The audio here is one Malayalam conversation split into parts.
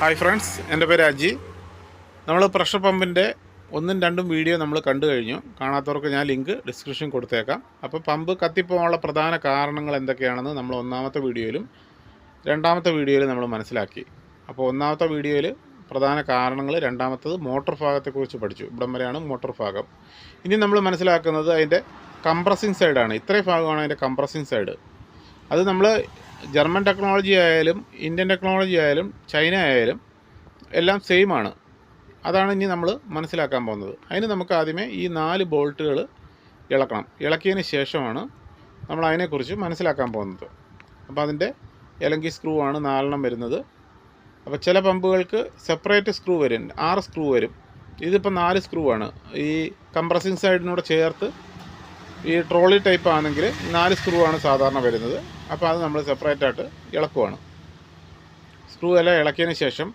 ഹായ് ഫ്രണ്ട്സ് എന്റെ പേര് അജി. നമ്മൾ പ്രഷർ പമ്പിന്റെ ഒന്നും രണ്ടും വീഡിയോ നമ്മൾ കണ്ടു കഴിഞ്ഞു. കാണാത്തവർക്ക് ഞാൻ ലിങ്ക് ഡിസ്ക്രിപ്ഷൻ കൊടുത്തേക്കാം. അപ്പോൾ പമ്പ് കത്തിപ്പോകാനുള്ള പ്രധാന കാരണങ്ങൾ എന്തൊക്കെയാണെന്ന് നമ്മൾ ഒന്നാമത്തെ വീഡിയോയിലും രണ്ടാമത്തെ വീഡിയോയിലും നമ്മൾ മനസ്സിലാക്കി. അപ്പോൾ ഒന്നാമത്തെ വീഡിയോയിൽ പ്രധാന കാരണങ്ങൾ രണ്ടാമത്തത് മോട്ടോർ ഭാഗത്തെക്കുറിച്ച് പഠിച്ചു. ഇവിടം വരെയാണ് മോട്ടോർ ഭാഗം. ഇനി നമ്മൾ മനസ്സിലാക്കുന്നത് അതിന്റെ കംപ്രസിങ് സൈഡാണ് ഇത്രയും ഭാഗമാണ് അതിന്റെ കംപ്രസിങ് സൈഡ് അത് നമ്മൾ ജർമ്മൻ ടെക്നോളജി ആയാലും ഇന്ത്യൻ ടെക്നോളജി ആയാലും ചൈന ആയാലും എല്ലാം സെയിം ആണ്. അതാണ് ഇനി നമ്മൾ മനസ്സിലാക്കാൻ പോകുന്നത്. അതിന് നമുക്ക് ആദ്യമേ ഈ നാല് ബോൾട്ടുകൾ ഇളക്കണം. ഇളക്കിയതിന് ശേഷമാണ് നമ്മൾ അതിനെക്കുറിച്ച് മനസ്സിലാക്കാൻ പോകുന്നത്. അപ്പോൾ അതിന്റെ എലങ്കി സ്ക്രൂ ആണ് നാലെണ്ണം വരുന്നത്. അപ്പോൾ ചില പമ്പുകൾക്ക് സെപ്പറേറ്റ് സ്ക്രൂ വരും. ആറ് സ്ക്രൂ വരും. ഇതിപ്പോൾ നാല് സ്ക്രൂ ആണ്. ഈ കംപ്രസിങ് സൈഡിനൂടെ ചേർത്ത് ഈ ട്രോളി ടൈപ്പ് ആണെങ്കിൽ നാല് സ്ക്രൂ ആണ് സാധാരണ വരുന്നത്. അപ്പോൾ അത് നമ്മൾ സെപ്പറേറ്റ് ആയിട്ട് ഇളക്കുവാണ്. സ്ക്രൂ എല്ലാം ഇളക്കിയതിന് ശേഷം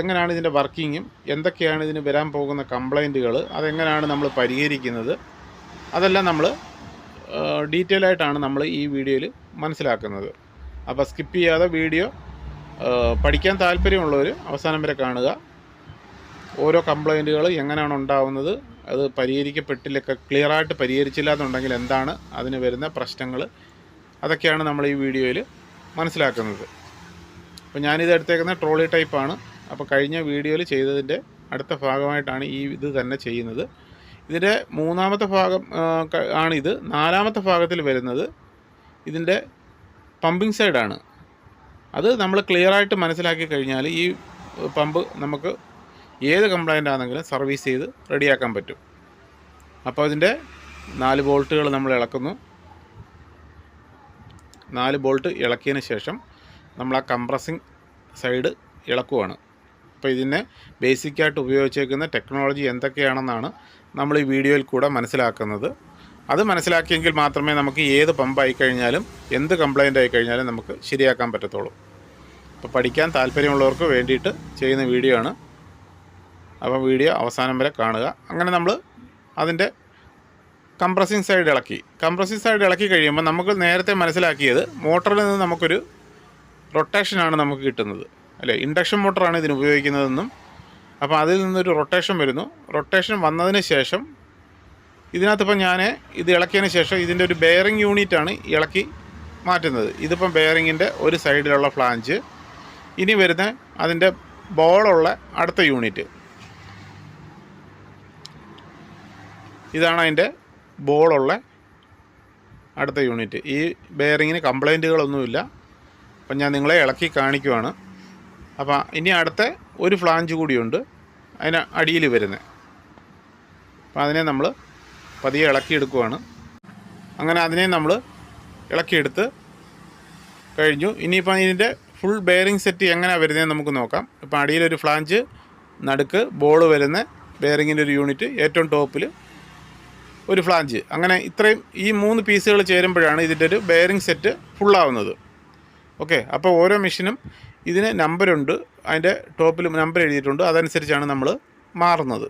എങ്ങനെയാണ് ഇതിന്റെ വർക്കിങ്ങും എന്തൊക്കെയാണ് ഇതിന് വരാൻ പോകുന്ന കംപ്ലൈന്റുകൾ അതെങ്ങനെയാണ് നമ്മൾ പരിഹരിക്കുന്നത് അതെല്ലാം നമ്മൾ ഡീറ്റെയിൽ ആയിട്ടാണ് നമ്മൾ ഈ വീഡിയോയിൽ മനസ്സിലാക്കുന്നത്. അപ്പോൾ സ്കിപ്പ് ചെയ്യാതെ വീഡിയോ പഠിക്കാൻ താല്പര്യമുള്ളവർ അവസാനം വരെ കാണുക. ഓരോ കംപ്ലൈന്റുകൾ എങ്ങനെയാണ് ഉണ്ടാവുന്നത് അത് പരിഹരിക്കപ്പെട്ടില്ലൊക്കെ ക്ലിയറായിട്ട് പരിഹരിച്ചില്ല എന്നുണ്ടെങ്കിൽ എന്താണ് അതിന് വരുന്ന പ്രശ്നങ്ങൾ അതൊക്കെയാണ് നമ്മൾ ഈ വീഡിയോയിൽ മനസ്സിലാക്കുന്നത്. അപ്പോൾ ഞാനിത് എടുത്തേക്കുന്ന ട്രോളി ടൈപ്പാണ് അപ്പോൾ കഴിഞ്ഞ വീഡിയോയിൽ ചെയ്തതിന്റെ അടുത്ത ഭാഗമായിട്ടാണ് ഈ ഇത് തന്നെ ചെയ്യുന്നത്. ഇതിന്റെ മൂന്നാമത്തെ ഭാഗം ആണിത്. നാലാമത്തെ ഭാഗത്തിൽ വരുന്നത് ഇതിന്റെ പമ്പിങ് സൈഡാണ്. അത് നമ്മൾ ക്ലിയറായിട്ട് മനസ്സിലാക്കി കഴിഞ്ഞാൽ ഈ പമ്പ് നമുക്ക് ഏത് കംപ്ലൈന്റ് ആണെങ്കിലും സർവീസ് ചെയ്ത് റെഡിയാക്കാൻ പറ്റും. അപ്പോൾ അതിന്റെ നാല് ബോൾട്ടുകൾ നമ്മൾ ഇളക്കുന്നു. നാല് ബോൾട്ട് ഇളക്കിയതിന് ശേഷം നമ്മൾ ആ കംപ്രസിങ് സൈഡ് ഇളക്കുവാണ്. അപ്പോൾ ഇതിനെ ബേസിക്കായിട്ട് ഉപയോഗിച്ചേക്കുന്ന ടെക്നോളജി എന്തൊക്കെയാണെന്നാണ് നമ്മൾ ഈ വീഡിയോയിൽ കൂടെ മനസ്സിലാക്കുന്നത്. അത് മനസ്സിലാക്കിയെങ്കിൽ മാത്രമേ നമുക്ക് ഏത് പമ്പായി കഴിഞ്ഞാലും എന്ത് കംപ്ലൈന്റ് ആയി കഴിഞ്ഞാലും നമുക്ക് ശരിയാക്കാൻ പറ്റത്തുള്ളൂ. അപ്പോൾ പഠിക്കാൻ താല്പര്യമുള്ളവർക്ക് വേണ്ടിയിട്ട് ചെയ്യുന്ന വീഡിയോ ആണ് അപ്പോൾ വീഡിയോ അവസാനം വരെ കാണുക. അങ്ങനെ നമ്മൾ അതിന്റെ കംപ്രസിങ് സൈഡ് ഇളക്കി. കംപ്രസിങ് സൈഡ് ഇളക്കി കഴിയുമ്പോൾ നമുക്ക് നേരത്തെ മനസ്സിലാക്കിയത് മോട്ടറിൽ നിന്ന് നമുക്കൊരു റൊട്ടേഷനാണ് നമുക്ക് കിട്ടുന്നത്. അല്ലേ? ഇൻഡക്ഷൻ മോട്ടറാണ് ഇതിന് ഉപയോഗിക്കുന്നതെന്നും. അപ്പോൾ അതിൽ നിന്നൊരു റൊട്ടേഷൻ വരുന്നു. റൊട്ടേഷൻ വന്നതിന് ശേഷം ഇതിനകത്തിപ്പോൾ ഞാൻ ഇത് ഇളക്കിയതിന് ശേഷം ഇതിന്റെ ഒരു ബെയറിംഗ് യൂണിറ്റാണ് ഇളക്കി മാറ്റുന്നത്. ഇതിപ്പം ബെയറിങ്ങിന്റെ ഒരു സൈഡിലുള്ള ഫ്ലാഞ്ച് ഇനി വരുന്ന അതിന്റെ ബോളുള്ള അടുത്ത യൂണിറ്റ് ഇതാണ് അതിന്റെ ബോളുള്ള അടുത്ത യൂണിറ്റ്. ഈ ബെയറിങ്ങിന് കംപ്ലൈന്റുകളൊന്നുമില്ല അപ്പം ഞാൻ നിങ്ങളെ ഇളക്കി കാണിക്കുവാണ്. അപ്പോൾ ഇനി അടുത്ത ഒരു ഫ്ലാഞ്ച് കൂടിയുണ്ട്. അതിന് അടിയിൽ വരുന്നത് അപ്പോൾ അതിനെ നമ്മൾ പതിയെ ഇളക്കിയെടുക്കുവാണ്. അങ്ങനെ അതിനെ നമ്മൾ ഇളക്കിയെടുത്ത് കഴിഞ്ഞു. ഇനിയിപ്പോൾ ഇതിന്റെ ഫുൾ ബെയറിംഗ് സെറ്റ് എങ്ങനെയാണ് വരുന്നതെന്ന് നമുക്ക് നോക്കാം. ഇപ്പോൾ അടിയിലൊരു ഫ്ലാഞ്ച് നടുക്ക് ബോൾ വരുന്ന ബെയറിങ്ങിന്റെ ഒരു യൂണിറ്റ് ഏറ്റവും ടോപ്പിൽ ഒരു ഫ്ലാഞ്ച്. അങ്ങനെ ഇത്രയും ഈ മൂന്ന് പീസുകൾ ചേരുമ്പോഴാണ് ഇതിന്റെ ഒരു ബെയറിംഗ് സെറ്റ് ഫുള്ളാവുന്നത് ഓക്കെ അപ്പോൾ ഓരോ മെഷീനും ഇതിന് നമ്പരുണ്ട് അതിന്റെ ടോപ്പിൽ നമ്പർ എഴുതിയിട്ടുണ്ട് അതനുസരിച്ചാണ് നമ്മൾ മാറുന്നത്.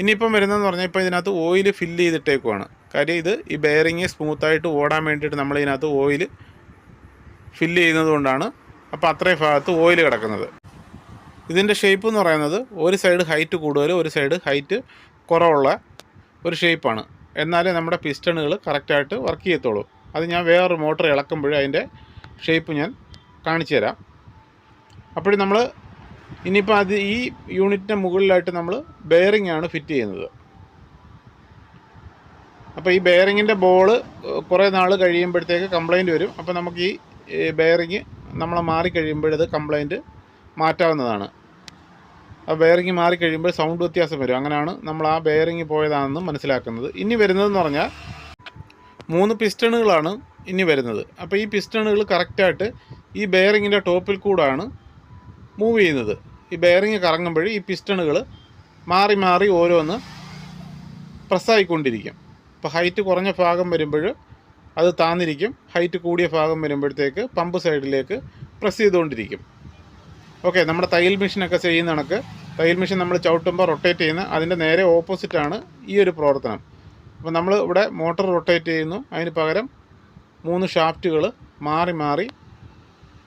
ഇനിയിപ്പം വരുന്നതെന്ന് പറഞ്ഞാൽ ഇപ്പോൾ ഇതിനകത്ത് ഓയിൽ ഫില്ല് ചെയ്തിട്ടേക്കുവാണ്. കാര്യം ഇത് ഈ ബെയറിങ് സ്മൂത്തായിട്ട് ഓടാൻ വേണ്ടിയിട്ട് നമ്മൾ ഇതിനകത്ത് ഓയിൽ ഫില്ല് ചെയ്യുന്നത് കൊണ്ടാണ് അപ്പോൾ അത്രയും ഭാഗത്ത് ഓയിൽ കിടക്കുന്നത്. ഇതിന്റെ ഷേപ്പ് എന്ന് പറയുന്നത് ഒരു സൈഡ് ഹൈറ്റ് കൂടുതൽ ഒരു സൈഡ് ഹൈറ്റ് കുറവുള്ള ഒരു ഷേപ്പാണ്. എന്നാലേ നമ്മുടെ പിസ്റ്റണുകൾ കറക്റ്റായിട്ട് വർക്ക് ചെയ്യത്തുള്ളൂ. അത് ഞാൻ വേറൊരു മോട്ടർ ഇളക്കുമ്പോഴേ അതിന്റെ ഷേപ്പ് ഞാൻ കാണിച്ചു തരാം. അപ്പോഴും നമ്മൾ ഇനിയിപ്പോൾ അത് ഈ യൂണിറ്റിന്റെ മുകളിലായിട്ട് നമ്മൾ ബെയറിംഗ് ആണ് ഫിറ്റ് ചെയ്യുന്നത്. അപ്പോൾ ഈ ബെയറിങ്ങിന്റെ ബോൾ കുറേ നാൾ കഴിയുമ്പോഴത്തേക്ക് കംപ്ലൈന്റ് വരും. അപ്പോൾ നമുക്ക് ഈ ബെയറിങ് നമ്മൾ മാറി കഴിയുമ്പോഴത് കംപ്ലൈന്റ് മാറ്റാവുന്നതാണ്. ആ ബെയറിങ് മാറിക്കഴിയുമ്പോൾ സൗണ്ട് വ്യത്യാസം വരും. അങ്ങനെയാണ് നമ്മൾ ആ ബെയറിങ് പോയതാണെന്ന് മനസ്സിലാക്കുന്നത്. ഇനി വരുന്നതെന്ന് പറഞ്ഞാൽ മൂന്ന് പിസ്റ്റണുകളാണ് ഇനി വരുന്നത്. അപ്പോൾ ഈ പിസ്റ്റണുകൾ കറക്റ്റായിട്ട് ഈ ബെയറിങ്ങിന്റെ ടോപ്പിൽ കൂടാണ് മൂവ് ചെയ്യുന്നത്. ഈ ബെയറിങ് കറങ്ങുമ്പോൾ ഈ പിസ്റ്റണുകൾ മാറി മാറി ഓരോന്ന് പ്രസ്സായിക്കൊണ്ടിരിക്കും അപ്പോൾ ഹൈറ്റ് കുറഞ്ഞ ഭാഗം വരുമ്പോൾ അത് താന്നിരിക്കും. ഹൈറ്റ് കൂടിയ ഭാഗം വരുമ്പോഴത്തേക്ക് പമ്പ് സൈഡിലേക്ക് പ്രസ് ചെയ്തുകൊണ്ടിരിക്കും. ഓക്കെ നമ്മുടെ തയ്യൽ മെഷീനൊക്കെ ചെയ്യുന്ന കണക്ക്. തയ്യൽ മെഷീൻ നമ്മൾ ചവിട്ടുമ്പോൾ റൊട്ടേറ്റ് ചെയ്യുന്ന അതിന്റെ നേരെ ഓപ്പോസിറ്റാണ് ഈ ഒരു പ്രവർത്തനം. അപ്പോൾ നമ്മൾ ഇവിടെ മോട്ടോർ റൊട്ടേറ്റ് ചെയ്യുന്നു. അതിന് പകരം മൂന്ന് ഷാഫ്റ്റുകൾ മാറി മാറി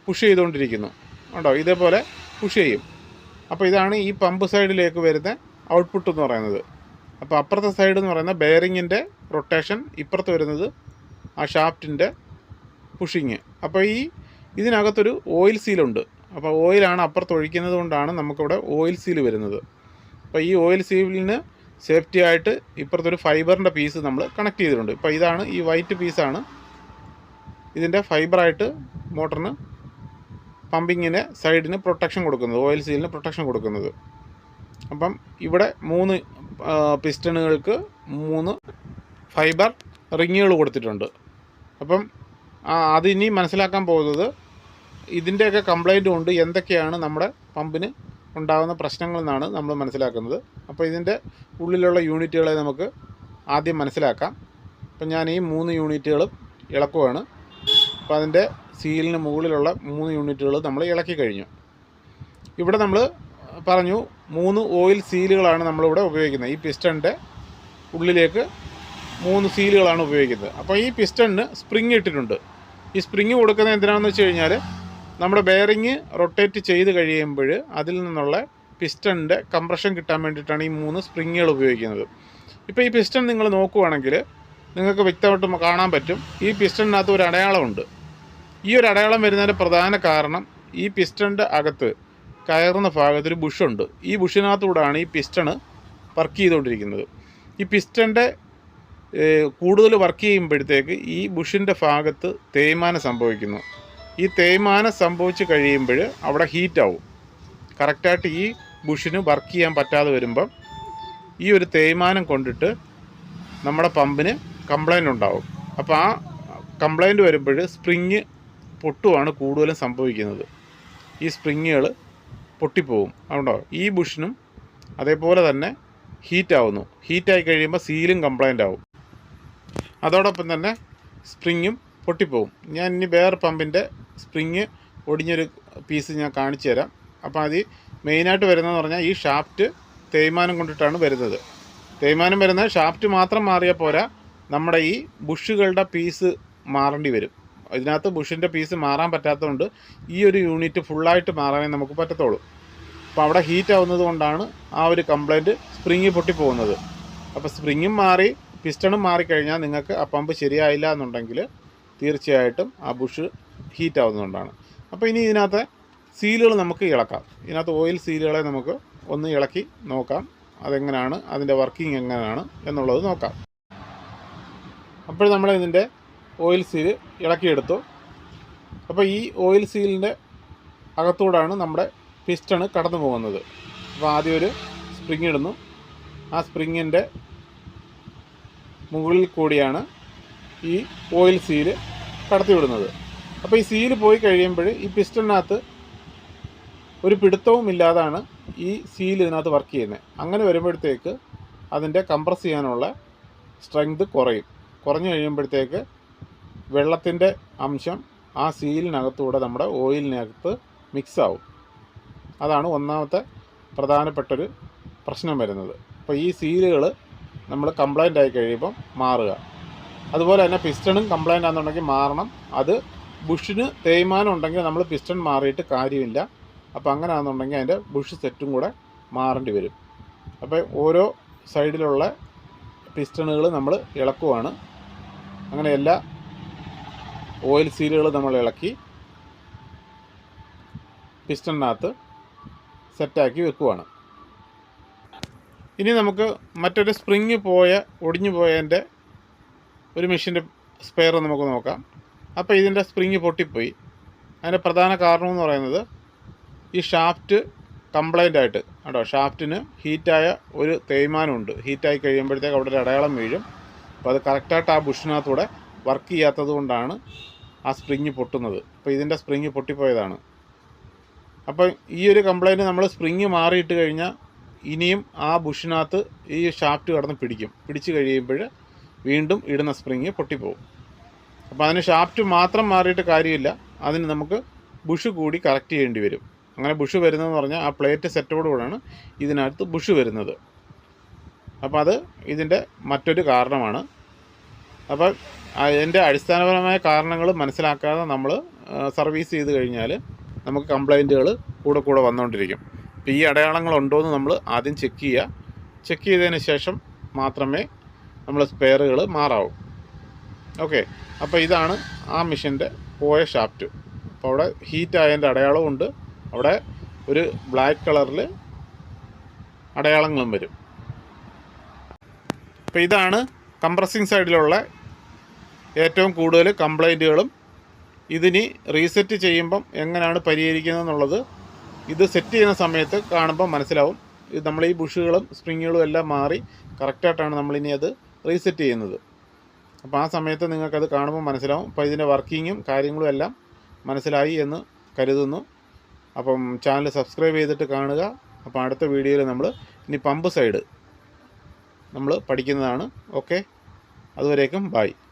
പുഷ് ചെയ്തുകൊണ്ടിരിക്കുന്നു. ഉണ്ടോ ഇതേപോലെ പുഷ് ചെയ്യും. അപ്പോൾ ഇതാണ് ഈ പമ്പ് സൈഡിലേക്ക് വരുന്ന ഔട്ട്പുട്ട് എന്ന് പറയുന്നത്. അപ്പോൾ അപ്പുറത്തെ സൈഡ് എന്ന് പറയുന്ന ബെയറിങ്ങിന്റെ റൊട്ടേഷൻ ഇപ്പുറത്ത് വരുന്നത് ആ ഷാഫ്റ്റിന്റെ പുഷിങ് അപ്പോൾ ഈ ഇതിനകത്തൊരു ഓയിൽ സീലുണ്ട് അപ്പോൾ ഓയിലാണ് അപ്പുറത്ത് ഒഴിക്കുന്നത് കൊണ്ടാണ് നമുക്കിവിടെ ഓയിൽ സീൽ വരുന്നത്. അപ്പോൾ ഈ ഓയിൽ സീലിന് സേഫ്റ്റി ആയിട്ട് ഇപ്പുറത്തൊരു ഫൈബറിന്റെ പീസ് നമ്മൾ കണക്ട് ചെയ്തിട്ടുണ്ട്. ഇപ്പോൾ ഇതാണ് ഈ വൈറ്റ് പീസാണ് ഇതിന്റെ ഫൈബറായിട്ട് മോട്ടറിന് പമ്പിങ്ങിന് സൈഡിന് പ്രൊട്ടക്ഷൻ കൊടുക്കുന്നത് ഓയിൽ സീലിന് പ്രൊട്ടക്ഷൻ കൊടുക്കുന്നത്. അപ്പം ഇവിടെ മൂന്ന് പിസ്റ്റണുകൾക്ക് മൂന്ന് ഫൈബർ റിങ്ങുകൾ കൊടുത്തിട്ടുണ്ട്. അപ്പം അതിനി മനസ്സിലാക്കാൻ പോകുന്നത് ഇതിന്റെയൊക്കെ കംപ്ലൈന്റ് കൊണ്ട് എന്തൊക്കെയാണ് നമ്മുടെ പമ്പിന് ഉണ്ടാകുന്ന പ്രശ്നങ്ങൾ എന്നാണ് നമ്മൾ മനസ്സിലാക്കുന്നത്. അപ്പോൾ ഇതിന്റെ ഉള്ളിലുള്ള യൂണിറ്റുകളെ നമുക്ക് ആദ്യം മനസ്സിലാക്കാം. അപ്പം ഞാൻ ഈ മൂന്ന് യൂണിറ്റുകളും ഇളക്കുവാണ്. അപ്പോൾ അതിന്റെ സീലിന് മുകളിലുള്ള മൂന്ന് യൂണിറ്റുകൾ നമ്മൾ ഇളക്കി കഴിഞ്ഞു. ഇവിടെ നമ്മൾ പറഞ്ഞു മൂന്ന് ഓയിൽ സീലുകളാണ് നമ്മളിവിടെ ഉപയോഗിക്കുന്നത്. ഈ പിസ്റ്റണിന്റെ ഉള്ളിലേക്ക് മൂന്ന് സീലുകളാണ് ഉപയോഗിക്കുന്നത്. അപ്പോൾ ഈ പിസ്റ്റണിന് സ്പ്രിങ് ഇട്ടിട്ടുണ്ട്. ഈ സ്പ്രിങ് കൊടുക്കുന്നത് എന്തിനാണെന്ന് വെച്ച് കഴിഞ്ഞാൽ നമ്മുടെ ബെയറിങ് റൊട്ടേറ്റ് ചെയ്ത് കഴിയുമ്പോൾ അതിൽ നിന്നുള്ള പിസ്റ്റണിന്റെ കംപ്രഷൻ കിട്ടാൻ വേണ്ടിയിട്ടാണ് ഈ മൂന്ന് സ്പ്രിങ്ങുകൾ ഉപയോഗിക്കുന്നത്. ഇപ്പോൾ ഈ പിസ്റ്റൺ നിങ്ങൾ നോക്കുവാണെങ്കിൽ നിങ്ങൾക്ക് വ്യക്തമായിട്ട് കാണാൻ പറ്റും. ഈ പിസ്റ്റണിനകത്ത് ഒരു അടയാളമുണ്ട്. ഈ ഒരു അടയാളം വരുന്നതിന്റെ പ്രധാന കാരണം ഈ പിസ്റ്റണിന്റെ അകത്ത് കയറുന്ന ഭാഗത്തൊരു ബുഷുണ്ട് ഈ ബുഷിനകത്തൂടാണ് ഈ പിസ്റ്റണ് വർക്ക് ചെയ്തുകൊണ്ടിരിക്കുന്നത്. ഈ പിസ്റ്റന്റെ കൂടുതൽ വർക്ക് ചെയ്യുമ്പോഴത്തേക്ക് ഈ ബുഷിന്റെ ഭാഗത്ത് തേയ്മാനം സംഭവിക്കുന്നു. ഈ തേയ്മാനം സംഭവിച്ച് കഴിയുമ്പോൾ അവിടെ ഹീറ്റാവും കറക്റ്റായിട്ട് ഈ ബുഷിന് വർക്ക് ചെയ്യാൻ പറ്റാതെ വരുമ്പം ഈ ഒരു തേയ്മാനം കൊണ്ടിട്ട് നമ്മുടെ പമ്പിന് കംപ്ലൈന്റ് ഉണ്ടാവും. അപ്പോൾ ആ കംപ്ലൈന്റ് വരുമ്പോൾ സ്പ്രിങ് പൊട്ടുവാണ് കൂടുതലും സംഭവിക്കുന്നത്. ഈ സ്പ്രിങ്ങുകൾ പൊട്ടിപ്പോവും. അതുകൊണ്ടോ? ഈ ബുഷിനും അതേപോലെ തന്നെ ഹീറ്റാവുന്നു ഹീറ്റായി കഴിയുമ്പോൾ സീലും കംപ്ലൈന്റ് ആവും. അതോടൊപ്പം തന്നെ സ്പ്രിങ്ങും പൊട്ടിപ്പോവും. ഞാൻ ഇനി വേറെ പമ്പിന്റെ സ്പ്രിങ് ഒടിഞ്ഞൊരു പീസ് ഞാൻ കാണിച്ചു തരാം. അപ്പോൾ അത് മെയിനായിട്ട് വരുന്നതെന്ന് പറഞ്ഞാൽ ഈ ഷാഫ്റ്റ് തേയ്മാനം കൊണ്ടിട്ടാണ് വരുന്നത്. തേയ്മാനം വരുന്ന ഷാഫ്റ്റ് മാത്രം മാറിയാൽ പോരാ നമ്മുടെ ഈ ബുഷുകളുടെ പീസ് മാറേണ്ടി വരും. ഇതിനകത്ത് ബുഷിന്റെ പീസ് മാറാൻ പറ്റാത്തതുകൊണ്ട് ഈ ഒരു യൂണിറ്റ് ഫുള്ളായിട്ട് മാറാനേ നമുക്ക് പറ്റത്തുള്ളൂ. അപ്പോൾ അവിടെ ഹീറ്റ് ആവുന്നത് കൊണ്ടാണ് ആ ഒരു കംപ്ലൈന്റ് സ്പ്രിങ് പൊട്ടിപ്പോകുന്നത് അപ്പോൾ സ്പ്രിങ്ങും മാറി പിസ്റ്റണും മാറിക്കഴിഞ്ഞാൽ നിങ്ങൾക്ക് ആ പമ്പ് ശരിയായില്ല എന്നുണ്ടെങ്കിൽ തീർച്ചയായിട്ടും ആ ബുഷ് ഹീറ്റ് ആവുന്നതുകൊണ്ടാണ്. അപ്പോൾ ഇനി ഇതിനകത്തെ സീലുകൾ നമുക്ക് ഇളക്കാം. ഇതിനകത്ത് ഓയിൽ സീലുകളെ നമുക്ക് ഒന്ന് ഇളക്കി നോക്കാം. അതെങ്ങനെയാണ് അതിന്റെ വർക്കിംഗ് എങ്ങനെയാണ് എന്നുള്ളത് നോക്കാം. അപ്പോൾ നമ്മൾ ഇതിന്റെ ഓയിൽ സീൽ ഇളക്കിയെടുത്തു. അപ്പോൾ ഈ ഓയിൽ സീലിന്റെ അകത്തൂടാണ് നമ്മുടെ പിസ്റ്റണ് കടന്നു പോകുന്നത്. അപ്പോൾ ആദ്യം ഒരു സ്പ്രിങ് ഇടുന്നു. ആ സ്പ്രിങ്ങിന്റെ മുകളിൽ കൂടിയാണ് ഈ ഓയിൽ സീൽ കടത്തി വിടുന്നത് അപ്പോൾ ഈ സീൽ പോയി കഴിയുമ്പോൾ ഈ പിസ്റ്റണിനകത്ത് ഒരു പിടുത്തവും ഇല്ലാതാണ് ഈ സീൽ ഇതിനകത്ത് വർക്ക് ചെയ്യുന്നത്. അങ്ങനെ വരുമ്പോഴത്തേക്ക് അതിന്റെ കംപ്രസ് ചെയ്യാനുള്ള സ്ട്രെങ്ത് കുറയും. കുറഞ്ഞു കഴിയുമ്പോഴത്തേക്ക് വെള്ളത്തിന്റെ അംശം ആ സീലിനകത്തൂടെ നമ്മുടെ ഓയിലിനകത്ത് മിക്സ് ആവും. അതാണ് ഒന്നാമത്തെ പ്രധാനപ്പെട്ടൊരു പ്രശ്നം വരുന്നത്. അപ്പോൾ ഈ സീലുകൾ നമ്മൾ കംപ്ലൈന്റ് ആയി കഴിയുമ്പം മാറുക. അതുപോലെ തന്നെ പിസ്റ്റണും കംപ്ലൈന്റ് ആണെന്നുണ്ടെങ്കിൽ മാറണം. അത് ബുഷിന് തേയ്മാനം ഉണ്ടെങ്കിൽ നമ്മൾ പിസ്റ്റൺ മാറിയിട്ട് കാര്യമില്ല. അപ്പോൾ അങ്ങനെ ആണെന്നുണ്ടെങ്കിൽ അതിന്റെ ബുഷ് സെറ്റും കൂടെ മാറേണ്ടി വരും. അപ്പോൾ ഓരോ സൈഡിലുള്ള പിസ്റ്റണുകൾ നമ്മൾ ഇളക്കുവാണ്. അങ്ങനെ എല്ലാ ഓയിൽ സീലുകൾ നമ്മൾ ഇളക്കി പിസ്റ്റണിനകത്ത് സെറ്റാക്കി വെക്കുവാണ്. ഇനി നമുക്ക് മറ്റൊരു സ്പ്രിങ് പോയ ഒടിഞ്ഞു പോയതിന്റെ ഒരു മെഷീന്റെ സ്പെയർ നമുക്ക് നോക്കാം. അപ്പോൾ ഇതിന്റെ സ്പ്രിങ് പൊട്ടിപ്പോയി. അതിന്റെ പ്രധാന കാരണം എന്ന് പറയുന്നത് ഈ ഷാഫ്റ്റ് കംപ്ലൈന്റ് ആയിട്ട് കേട്ടോ ഷാഫ്റ്റിന് ഹീറ്റായ ഒരു തേയ്മാനമുണ്ട് ഹീറ്റായി കഴിയുമ്പോഴത്തേക്ക് അവിടെ ഒരു അടയാളം വീഴും. അപ്പോൾ അത് കറക്റ്റായിട്ട് ആ ബുഷിനകത്തൂടെ വർക്ക് ചെയ്യാത്തത് കൊണ്ടാണ് ആ സ്പ്രിങ് പൊട്ടുന്നത്. അപ്പോൾ ഇതിന്റെ സ്പ്രിങ് പൊട്ടിപ്പോയതാണ്. അപ്പോൾ ഈ ഒരു കംപ്ലൈന്റ് നമ്മൾ സ്പ്രിങ് മാറിയിട്ട് കഴിഞ്ഞാൽ ഇനിയും ആ ബുഷിനകത്ത് ഈ ഷാഫ്റ്റ് കടന്ന് പിടിക്കും. പിടിച്ച് കഴിയുമ്പോൾ വീണ്ടും ഇടുന്ന സ്പ്രിങ് പൊട്ടിപ്പോവും അപ്പോൾ അതിന് ഷാഫ്റ്റ് മാത്രം മാറിയിട്ട് കാര്യമില്ല. അതിന് നമുക്ക് ബുഷ് കൂടി കറക്റ്റ് ചെയ്യേണ്ടി വരും. അങ്ങനെ ബുഷ് വരുന്നതെന്ന് പറഞ്ഞാൽ ആ പ്ലേറ്റ് സെറ്റോട് കൂടെയാണ് ഇതിനകത്ത് ബുഷ് വരുന്നത്. അപ്പോൾ അത് ഇതിന്റെ മറ്റൊരു കാരണമാണ്. അപ്പോൾ അതിന്റെ അടിസ്ഥാനപരമായ കാരണങ്ങൾ മനസ്സിലാക്കാതെ നമ്മൾ സർവീസ് ചെയ്ത് കഴിഞ്ഞാൽ നമുക്ക് കംപ്ലൈന്റുകൾ കൂടെ കൂടെ വന്നുകൊണ്ടിരിക്കും. അപ്പോൾ ഈ അടയാളങ്ങളുണ്ടോ എന്ന് നമ്മൾ ആദ്യം ചെക്ക് ചെയ്യുക. ചെക്ക് ചെയ്തതിന് ശേഷം മാത്രമേ നമ്മൾ സ്പെയറുകൾ മാറാവും. ഓക്കെ. അപ്പോൾ ഇതാണ് ആ മെഷീന്റെ പോയ ഷാഫ്റ്റ്. അപ്പോൾ അവിടെ ഹീറ്റ് ആയതിന്റെ അടയാളവും ഉണ്ട്. അവിടെ ഒരു ബ്ലാക്ക് കളറിൽ അടയാളങ്ങളും വരും. അപ്പോൾ ഇതാണ് കംപ്രസിങ് സൈഡിലുള്ള ഏറ്റവും കൂടുതൽ കംപ്ലൈന്റുകളും ഇതിനി റീസെറ്റ് ചെയ്യുമ്പം എങ്ങനെയാണ് പരിഹരിക്കുന്നത് എന്നുള്ളത് ഇത് സെറ്റ് ചെയ്യുന്ന സമയത്ത് കാണുമ്പോൾ മനസ്സിലാവും. നമ്മൾ ഈ ബുഷുകളും സ്പ്രിങ്ങുകളും എല്ലാം മാറി കറക്റ്റായിട്ടാണ് നമ്മളിനി അത് റീസെറ്റ് ചെയ്യുന്നത്. അപ്പോൾ ആ സമയത്ത് നിങ്ങൾക്കത് കാണുമ്പോൾ മനസ്സിലാവും. അപ്പോൾ ഇതിന്റെ വർക്കിങ്ങും കാര്യങ്ങളും എല്ലാം മനസ്സിലായി എന്ന് കരുതുന്നു. അപ്പം ചാനൽ സബ്സ്ക്രൈബ് ചെയ്തിട്ട് കാണുക. അപ്പോൾ അടുത്ത വീഡിയോയിൽ നമ്മൾ ഇനി പമ്പ് സൈഡ് നമ്മൾ പഠിക്കുന്നതാണ്. ഓക്കെ അതുവരേക്കും ബൈ